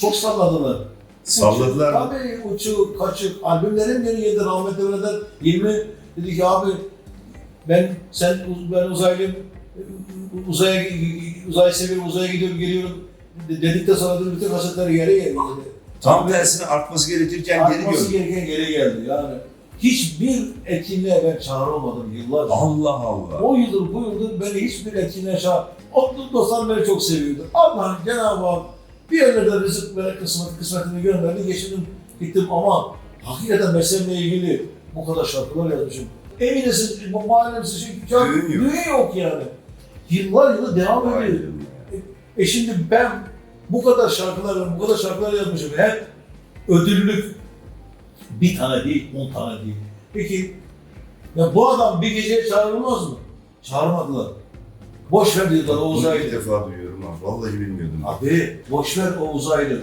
çok salladılar. Salladılar mı? Tabii uçuk, kaçık. Albümlerim geri geldi rahmetli Birader 20 dedi ki abi ben sen ben uzaylıyım uzaya uzay seviyorum uzaya gidiyorum geliyorum dedik de sonra dedi, bütün kasetler geri geldi dedi. Tam tersine artması gerekirken geri Artması gördüm. gereken geri geldi yani. Hiçbir etkinliğe ben çağrılmadım yıllarca. Allah Allah. O yıldır bu yıldır beni hiçbir etkinliğe çağır. O dostlar beni çok seviyordu. Allah Cenab-ı Hak bir yerlerde rızık ve kısmet, kısmetini gönderdi. Geçirdim gittim ama hakikaten mesleğimle ilgili bu kadar şarkılar yazmışım. Eminsiniz, bu mahallemsiz çünkü şarkı, Düğün yok. düğün yok yani. Yıllar yılı devam ediyor. Aynen. E şimdi ben bu kadar şarkılar, bu kadar şarkılar yazmışım. Hep ödüllük. Bir tane değil, on tane değil. Peki ya bu adam bir geceye çağrılmaz mı? Çağırmadılar. Boş ver diyorlar o Bunu ilk uzaylı. defa duyuyorum ha. Vallahi bilmiyordum. Abi boş ver o uzaylı.